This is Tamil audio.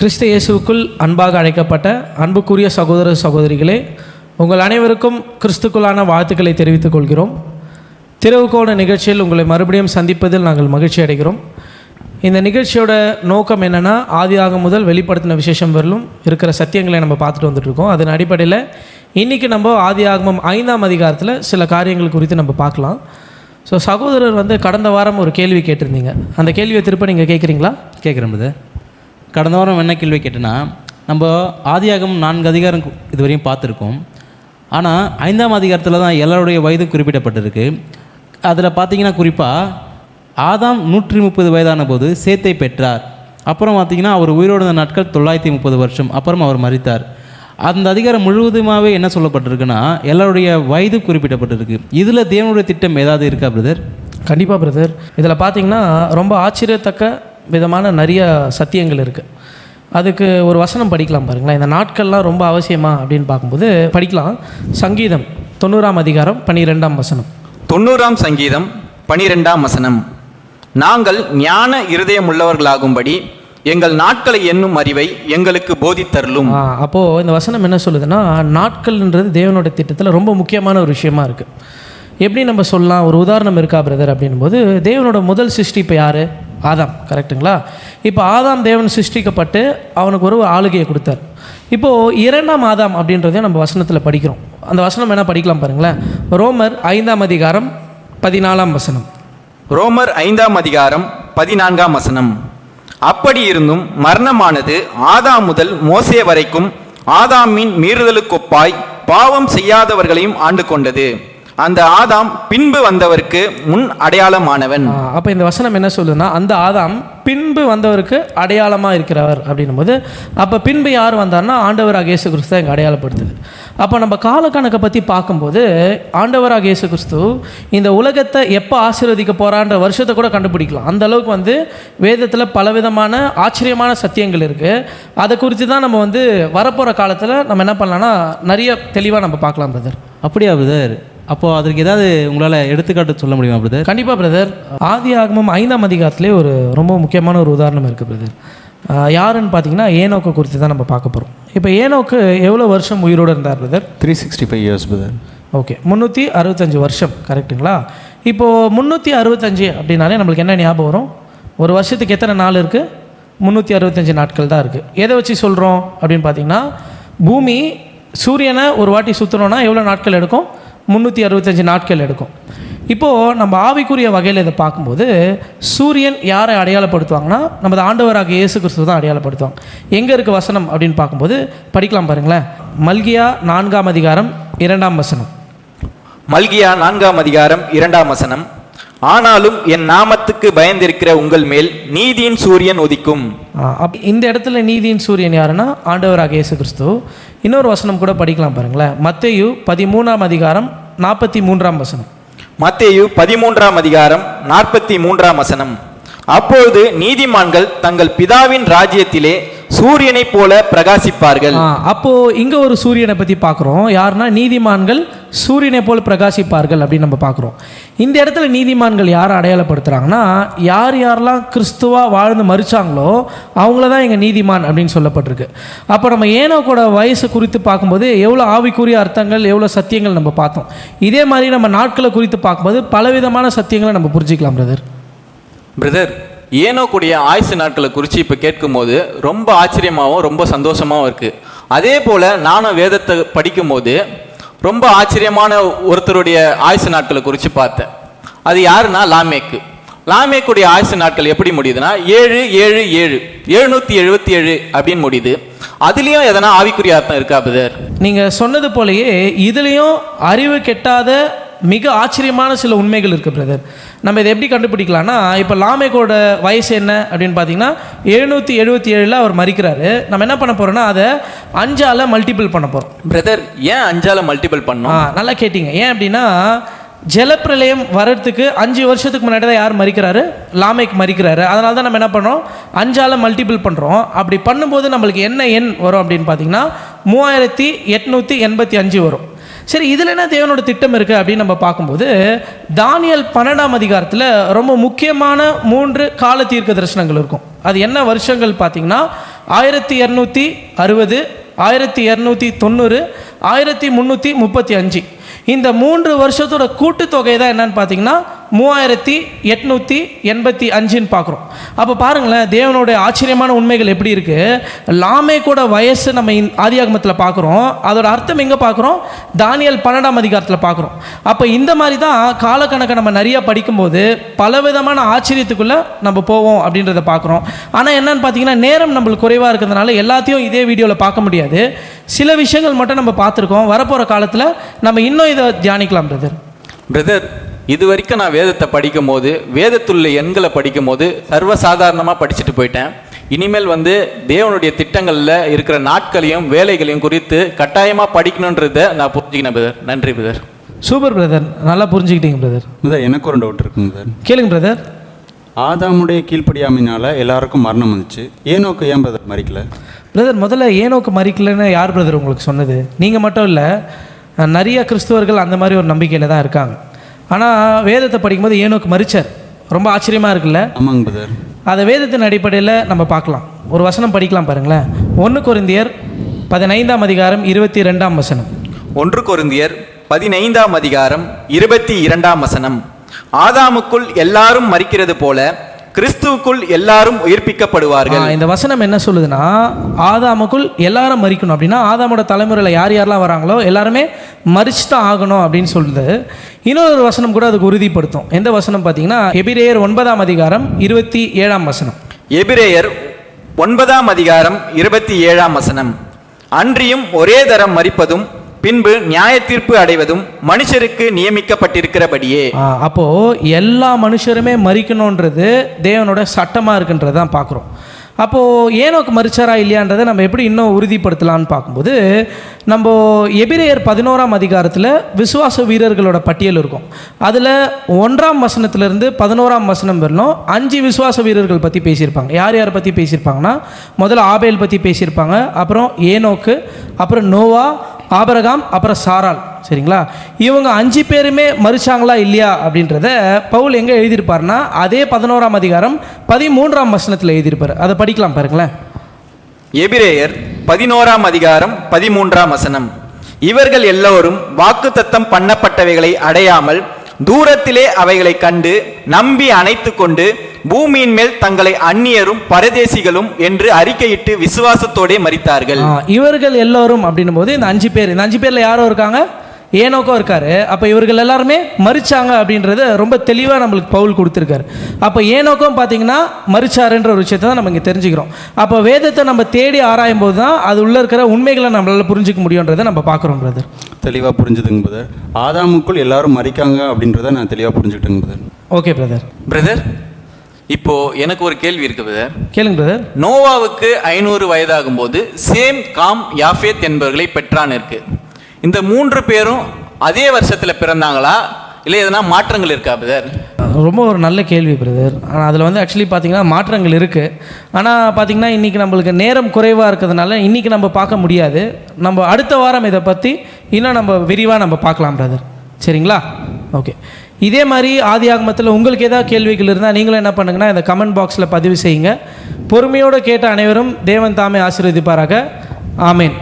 கிறிஸ்து இயேசுவுக்குள் அன்பாக அழைக்கப்பட்ட அன்புக்குரிய சகோதர சகோதரிகளே உங்கள் அனைவருக்கும் கிறிஸ்துக்குள்ளான வாழ்த்துக்களை தெரிவித்துக் கொள்கிறோம். திறவுகோண நிகழ்ச்சியில் உங்களை மறுபடியும் சந்திப்பதில் நாங்கள் மகிழ்ச்சி அடைகிறோம். இந்த நிகழ்ச்சியோட நோக்கம் என்னென்னா ஆதியாகம் முதல் வெளிப்படுத்தின விசேஷம் வரலும் இருக்கிற சத்தியங்களை நம்ம பார்த்துட்டு வந்துட்டு இருக்கோம். அதன் அடிப்படையில் இன்றைக்கி நம்ம ஆதி ஆகமம் ஐந்தாம் அதிகாரத்தில் சில காரியங்கள் குறித்து நம்ம பார்க்கலாம். ஸோ சகோதரர் வந்து கடந்த வாரம் ஒரு கேள்வி கேட்டிருந்தீங்க. அந்த கேள்வியை திருப்ப நீங்கள் கேட்குறீங்களா கேட்குறேன் பிரதர் கடந்த வாரம் என்ன கேள்வி கேட்டேன்னா நம்ம ஆதியாகம் நான்கு அதிகாரம் இதுவரையும் பார்த்துருக்கோம். ஆனால் ஐந்தாம் அதிகாரத்தில் தான் எல்லாருடைய வயதும் குறிப்பிடப்பட்டிருக்கு. அதில் பார்த்தீங்கன்னா குறிப்பாக ஆதாம் நூற்றி முப்பது வயதான போது சேத்தை பெற்றார். அப்புறம் பார்த்தீங்கன்னா அவர் உயிரோடு நாட்கள் தொள்ளாயிரத்தி முப்பது வருஷம். அப்புறம் அவர் மறித்தார் அந்த அதிகாரம் முழுவதுமாகவே என்ன சொல்லப்பட்டிருக்குன்னா எல்லாருடைய வயது குறிப்பிடப்பட்டிருக்கு. இதில் தேவனுடைய திட்டம் ஏதாவது இருக்கா பிரதர்? கண்டிப்பாக பிரதர். இதில் பார்த்தீங்கன்னா ரொம்ப ஆச்சரியத்தக்க விதமான நிறைய சத்தியங்கள் இருக்குது அதுக்கு ஒரு வசனம் படிக்கலாம் பாருங்களேன். இந்த நாட்கள்லாம் ரொம்ப அவசியமா அப்படின்னு பார்க்கும்போது படிக்கலாம். சங்கீதம் தொண்ணூறாம் அதிகாரம் பன்னிரெண்டாம் வசனம். தொண்ணூறாம் சங்கீதம் பனிரெண்டாம் வசனம். நாங்கள் ஞான இருதயமுள்ளவர்களாகும்படி எங்கள் நாட்களை எண்ணும் அறிவை எங்களுக்கு போதித்தருளும். அப்போது இந்த வசனம் என்ன சொல்லுதுன்னா நாட்கள்ன்றது தேவனோட திட்டத்தில் ரொம்ப முக்கியமான ஒரு விஷயமா இருக்குது எப்படி நம்ம சொல்லலாம்? ஒரு உதாரணம் இருக்கா பிரதர் அப்படின்னும் போது தேவனோட முதல் சிருஷ்டி இப்போ யார்? ஆதாம் கரெக்ட்டுங்களா இப்போ ஆதாம் தேவன் சிருஷ்டிக்கப்பட்டு அவனுக்கு ஒரு ஆளுகையை கொடுத்தார். இப்போது இரண்டாம் ஆதாம் அப்படின்றதையும் நம்ம வசனத்தில் படிக்கிறோம். அந்த வசனம் வேணால் படிக்கலாம் பாருங்களேன். ரோமர் ஐந்தாம் அதிகாரம் பதினாலாம் வசனம். ரோமர் ஐந்தாம் அதிகாரம் பதினான்காம் வசனம். அப்படி இருந்தும் மரணமானது ஆதாம் முதல் மோசே வரைக்கும் ஆதாமின் மீறுதலுக்கொப்பாய் பாவம் செய்யாதவர்களையும் ஆண்டு கொண்டது. அந்த ஆதாம் பின்பு வந்தவருக்கு முன் அடையாளமானவன். அப்போ இந்த வசனம் என்ன சொல்லுதுன்னா அந்த ஆதாம் பின்பு வந்தவருக்கு அடையாளமாக இருக்கிறவர் அப்படின்னும் போது அப்போ பின்பு யார் வந்தார்னா ஆண்டவராக இயேசு கிறிஸ்து தான் இங்கே அடையாளப்படுத்துது. அப்போ நம்ம காலக்கணக்கை பற்றி பார்க்கும்போது ஆண்டவராக இயேசு கிறிஸ்து இந்த உலகத்தை எப்போ ஆசீர்வதிக்க போகிறான்ற வருஷத்தை கூட கண்டுபிடிக்கலாம். அந்த அளவுக்கு வந்து வேதத்தில் பலவிதமான ஆச்சரியமான சத்தியங்கள் இருக்குது அதை குறித்து தான் நம்ம வந்து வரப்போகிற காலத்தில் நம்ம என்ன பண்ணலாம்னா நிறைய தெளிவாக நம்ம பார்க்கலாம் பிரதர் அப்படியா பிரதர் அப்போது அதற்கு ஏதாவது உங்களால் எடுத்துக்காட்டு சொல்ல முடியுமா பிரதர் கண்டிப்பாக பிரதர் ஆதி ஆகமம் ஐந்தாம் அதிகாரத்திலே ஒரு ரொம்ப முக்கியமான ஒரு உதாரணம் இருக்குது பிரதர் யாருன்னு பார்த்தீங்கன்னா ஏனோக்கு குறித்து தான் நம்ம பார்க்க போகிறோம் இப்போ ஏனோக்கு எவ்வளோ வருஷம் உயிரோடு இருந்தார் பிரதர் 365 years, brother. ஓகே முந்நூற்றி அறுபத்தஞ்சு வருஷம் கரெக்ட்டுங்களா இப்போது முந்நூற்றி அறுபத்தஞ்சு அப்படின்னாலே நம்மளுக்கு என்ன ஞாபகம் வரும்? ஒரு வருஷத்துக்கு எத்தனை நாள் இருக்குது முந்நூற்றி அறுபத்தஞ்சு நாட்கள் தான் இருக்குது எதை வச்சு சொல்கிறோம் அப்படின்னு பார்த்தீங்கன்னா பூமி சூரியனை ஒரு வாட்டி சுற்றணும்னா எவ்வளோ நாட்கள் எடுக்கும்? முந்நூற்றி அறுபத்தஞ்சு நாட்கள் எடுக்கும். இப்போது நம்ம ஆவிக்குரிய வகையில் இதை பார்க்கும்போது சூரியன் யாரை அடையாளப்படுத்துவாங்கன்னா நமது ஆண்டவராக இயேசு கிறிஸ்து தான் அடையாளப்படுத்துவாங்க. எங்கே இருக்க வசனம் அப்படின்னு பார்க்கும்போது படிக்கலாம் பாருங்களேன். மல்கியா நான்காம் அதிகாரம் இரண்டாம் வசனம். மல்கியா நான்காம் அதிகாரம் இரண்டாம் வசனம். ஆனாலும் என் நாமத்துக்கு பயந்திருக்கிற உங்கள் மேல் நீதியின் சூரியன் உதிக்கும். இந்த இடத்துல நீதியின் சூரியன் யாருன்னா? ஆண்டவராக இயேசு கிறிஸ்து இன்னொரு வசனம் கூட படிக்கலாம் பாருங்களேன். மத்தேயு பதிமூணாம் அதிகாரம் நாற்பத்தி மூன்றாம் வசனம். மத்தேயு பதிமூன்றாம் அதிகாரம் நாற்பத்தி மூன்றாம் வசனம். அப்பொழுது நீதிமான்கள் தங்கள் பிதாவின் ராஜ்யத்திலே சூரியனைப் போல பிரகாசிப்பார்கள். அப்போ இங்க ஒரு சூரியனை பத்தி பார்க்குறோம் யாருன்னா நீதிமான்கள் சூரியனை போல் பிரகாசிப்பார்கள் அப்படின்னு நம்ம பார்க்குறோம் இந்த இடத்துல நீதிமான்கள் யாரை அடையாளப்படுத்துறாங்கன்னா யார் யாரெல்லாம் கிறிஸ்துவா வாழ்ந்து மறிச்சாங்களோ அவங்கள தான் இங்கே நீதிமான் அப்படின்னு சொல்லப்பட்டிருக்கு. அப்போ நம்ம ஏனோக்கோட வயசு குறித்து பார்க்கும்போது எவ்வளோ ஆவிக்குரிய அர்த்தங்கள் எவ்வளோ சத்தியங்கள் நம்ம பார்த்தோம். இதே மாதிரி நம்ம நாட்களை குறித்து பார்க்கும்போது பலவிதமான சத்தியங்களை நம்ம புரிஞ்சிக்கலாம் பிரதர் பிரதர் ஏனோக்குடைய ஆயுசு நாட்களை குறித்து இப்போ கேட்கும்போது ரொம்ப ஆச்சரியமாகவும் ரொம்ப சந்தோஷமாகவும் இருக்குது அதே போல் நானும் வேதத்தை படிக்கும்போது ரொம்ப ஆச்சரியமான ஒருத்தருடைய ஆயுசு நாட்களை குறித்து பார்த்தேன். அது யாருன்னா லாமேக்கு. லாமேக்குடைய ஆயுசு நாட்கள் எப்படி முடியுதுன்னா ஏழு ஏழு ஏழு எழுநூற்றி எழுபத்தி ஏழு அப்படின்னு முடியுது. அதுலேயும் எதனா ஆவிக்குரிய அர்த்தம் இருக்கா பிரதர்? நீங்கள் சொன்னது போலயே இதுலேயும் அறிவு கெட்டாத மிக ஆச்சரியமான சில உண்மைகள் இருக்குது பிரதர். நம்ம இதை எப்படி கண்டுபிடிக்கலாம்னா இப்போ லாமேக்கோட வயசு என்ன அப்படின்னு பார்த்தீங்கன்னா எழுநூற்றி எழுபத்தி ஏழில் அவர் மறிக்கிறாரு. நம்ம என்ன பண்ண போகிறோம்னா அதை அஞ்சால் மல்டிபிள் பண்ண போகிறோம் பிரதர் ஏன் அஞ்சால மல்டிபிள் பண்ணோம் நல்லா கேட்டிங்க. ஏன் அப்படின்னா ஜலப்பிரளயம் வர்றதுக்கு அஞ்சு வருஷத்துக்கு முன்னாடி தான் யார் மறிக்கிறாரு? லாமேக் மறிக்கிறாரு. அதனால தான் நம்ம என்ன பண்ணுறோம் அஞ்சால் மல்டிபிள் பண்ணுறோம் அப்படி பண்ணும்போது நம்மளுக்கு என்ன எண் வரும் அப்படின்னு பார்த்தீங்கன்னா மூவாயிரத்தி எட்நூற்றி எண்பத்தி அஞ்சு வரும். சரி இதில் என்ன தேவனோட திட்டம் இருக்குது அப்படின்னு நம்ம பார்க்கும்போது தானியல் பன்னெண்டாம் அதிகாரத்தில் ரொம்ப முக்கியமான மூன்று கால தீர்க்க தரிசனங்கள் இருக்கும். அது என்ன வருஷங்கள் பார்த்தீங்கன்னா ஆயிரத்தி இரநூத்தி அறுபது ஆயிரத்தி இரநூத்தி தொண்ணூறு ஆயிரத்தி முந்நூற்றி முப்பத்தி அஞ்சு. இந்த மூன்று வருஷத்தோட கூட்டுத்தொகை தான் என்னன்னு பார்த்தீங்கன்னா மூவாயிரத்தி எட்நூற்றி எண்பத்தி அஞ்சுன்னு பார்க்குறோம். அப்போ பாருங்களேன் தேவனுடைய ஆச்சரியமான உண்மைகள் எப்படி இருக்குது லாமே கூட வயசு நம்ம இந் ஆதியாகமத்தில் பார்க்குறோம். அதோட அர்த்தம் எங்கே பார்க்குறோம்? தானியல் பன்னெண்டாம் அதிகாரத்தில் பார்க்குறோம். அப்போ இந்த மாதிரி தான் காலக்கணக்கை நம்ம நிறையா படிக்கும்போது பலவிதமான ஆச்சரியத்துக்குள்ளே நம்ம போவோம் அப்படின்றத பார்க்குறோம். ஆனால் என்னன்னு பார்த்தீங்கன்னா நேரம் நம்மளுக்கு குறைவாக இருக்கிறதுனால எல்லாத்தையும் இதே வீடியோவில் பார்க்க முடியாது. சில விஷயங்கள் மட்டும் நம்ம பார்த்துருக்கோம். வரப்போகிற காலத்தில் நம்ம இன்னும் இதை தியானிக்கலாம் பிரதர் பிரதர் இது வரைக்கும் நான் வேதத்தை படிக்கும்போது வேதத்துள்ள எண்களை படிக்கும்போது சர்வசாதாரணமாக படிச்சுட்டு போயிட்டேன். இனிமேல் வந்து தேவனுடைய திட்டங்களில் இருக்கிற நாட்களையும் வேலைகளையும் குறித்து கட்டாயமாக படிக்கணுன்றதை நான் புரிஞ்சுக்கினேன் பிரதர் நன்றி பிரதர் சூப்பர் பிரதர் நல்லா புரிஞ்சுக்கிட்டீங்க பிரதர் பிரதர் எனக்கு ஒரு டவுட் இருக்குங்க சார் கேளுங்க பிரதர் ஆதாமுடைய கீழ்ப்படியாமையினால எல்லாருக்கும் மரணம் வந்துச்சு. ஏனோக்கு ஏன் பிரதர் மறிக்கல? பிரதர் முதல்ல ஏனோக்கு மறிக்கலைன்னு யார் பிரதர் உங்களுக்கு சொன்னது? நீங்கள் மட்டும் இல்லை நிறைய கிறிஸ்துவர்கள் அந்த மாதிரி ஒரு நம்பிக்கையில் தான் இருக்காங்க. ஆனால் வேதத்தை படிக்கும்போது ஏனோக்கு மறிச்சார். ரொம்ப ஆச்சரியமாக இருக்குல்ல? ஆமாங்க பிரதர் அதை வேதத்தின் அடிப்படையில் நம்ம பார்க்கலாம். ஒரு வசனம் படிக்கலாம் பாருங்களேன். ஒன்று கொரிந்தியர் பதினைந்தாம் அதிகாரம் இருபத்தி ரெண்டாம் வசனம். ஒன்று கொரிந்தியர் பதினைந்தாம் அதிகாரம் இருபத்தி இரண்டாம் வசனம். ஆதாமுக்குள் எல்லாரும் மறிக்கிறது போல கிறிஸ்துவுக்குள் எல்லாரும் உயிர்ப்பிக்கப்படுவார்கள். இந்த வசனம் என்ன சொல்லுதுன்னா ஆதாமுக்குள் எல்லாரும் மறிக்கணும் அப்படின்னா ஆதாமோட தலைமுறையில் யார் யாரெல்லாம் வராங்களோ எல்லாருமே மறிச்சு தான் ஆகணும் அப்படின்னு சொல்லுது. இன்னொரு வசனம் கூட அதுக்கு உறுதிப்படுத்தும். எந்த வசனம் பார்த்தீங்கன்னா எபிரேயர் ஒன்பதாம் அதிகாரம் இருபத்தி ஏழாம் வசனம். எபிரேயர் ஒன்பதாம் அதிகாரம் இருபத்தி ஏழாம் வசனம். அன்றியும் ஒரே தரம் மறிப்பதும் பின்பு நியாய தீர்ப்பு அடைவதும் மனுஷருக்கு நியமிக்கப்பட்டிருக்கிறபடியே. அப்போ எல்லா மனுஷருமே மறிக்கணுன்றது தேவனோட சட்டமா இருக்குன்றதான் பார்க்குறோம். அப்போ ஏனோக்கு மறிச்சாரா இல்லையான்றதை நம்ம எப்படி இன்னும் உறுதிப்படுத்தலாம்னு பார்க்கும்போது நம்ம எபிரேயர் பதினோராம் அதிகாரத்தில் விசுவாச வீரர்களோட பட்டியல் இருக்கும். அதில் ஒன்றாம் வசனத்திலிருந்து பதினோராம் வசனம் வரலும் அஞ்சு விசுவாச வீரர்கள் பற்றி பேசியிருப்பாங்க. யார் யாரை பற்றி பேசியிருப்பாங்கன்னா முதல்ல ஆபேல் பற்றி பேசியிருப்பாங்க அப்புறம் ஏனோக்கு அப்புறம் நோவா ஆபரகாம் அப்புறம் சாரால் சரிங்களா? இவங்க அஞ்சு பேருமே மறுச்சாங்களா இல்லையா அப்படின்றத பவுல் எங்கே எழுதியிருப்பார்னா அதே பதினோராம் அதிகாரம் பதிமூன்றாம் வசனத்தில் எழுதியிருப்பார். அதை படிக்கலாம் பாருங்களேன். எபிரேயர் பதினோராம் அதிகாரம் பதிமூன்றாம் வசனம். இவர்கள் எல்லோரும் வாக்குத்தத்தம் பண்ணப்பட்டவைகளை அடையாமல் தூரத்திலே அவைகளை கண்டு நம்பி அணைத்து கொண்டு பூமியின் மேல் தங்களை அந்நியரும் பரதேசிகளும் என்று அறிக்கையிட்டு விசுவாசத்தோடே மறித்தார்கள் இவர்கள் எல்லோரும் அப்படின்னும் போது இந்த அஞ்சு பேர் இந்த அஞ்சு பேரில் யாரும் இருக்காங்க? ஏனோக்கோ இருக்காரு. அப்போ இவர்கள் எல்லாருமே மறிச்சாங்க அப்படின்றத ரொம்ப தெளிவாக நம்மளுக்கு பவுல் கொடுத்துருக்காரு. அப்போ ஏனோக்கும் பார்த்தீங்கன்னா மறிச்சாருன்ற ஒரு விஷயத்தை தான் நம்ம இங்கே தெரிஞ்சுக்கிறோம். அப்போ வேதத்தை நம்ம தேடி ஆராயும் போது தான் அது உள்ளே இருக்கிற உண்மைகளை நம்மளால புரிஞ்சுக்க முடியுன்றதை நம்ம பார்க்குறோம் பிரதர் தெளிவாக புரிஞ்சுதுங்க பிரதர் ஆதாமுக்குள் எல்லாரும் மறிக்காங்க அப்படின்றத நான் தெளிவாக புரிஞ்சுக்கிட்டேங்க பிரதர் ஓகே பிரதர் பிரதர் இப்போ எனக்கு ஒரு கேள்வி இருக்கு பிரதர் கேளுங்க பிரதர் நோவாவுக்கு ஐநூறு வயதாகும் போது சேம் காம் யாஃபேத் என்பவர்களை பெற்றான் இருக்கு. இந்த மூன்று பேரும் அதே வருஷத்தில் பிறந்தாங்களா? இல்லை எதனா மாற்றங்கள் இருக்கா பிரதர் ரொம்ப ஒரு நல்ல கேள்வி பிரதர் ஆனால் அதில் வந்து ஆக்சுவலி பார்த்தீங்கன்னா மாற்றங்கள் இருக்குது ஆனால் பார்த்தீங்கன்னா இன்றைக்கி நம்மளுக்கு நேரம் குறைவாக இருக்கிறதுனால இன்றைக்கி நம்ம பார்க்க முடியாது. நம்ம அடுத்த வாரம் இதை பற்றி இன்னும் நம்ம விரிவாக நம்ம பார்க்கலாம் பிரதர் சரிங்களா? ஓகே இதே மாதிரி ஆதி ஆகமத்தில் உங்களுக்கு ஏதாவது கேள்விகள் இருந்தால் நீங்களும் என்ன பண்ணுங்கன்னா இந்த கமெண்ட் பாக்ஸில் பதிவு செய்யுங்க. பொறுமையோடு கேட்ட அனைவரும் தேவன் தாமே ஆசீர்வதிப்பாராக. ஆமேன்.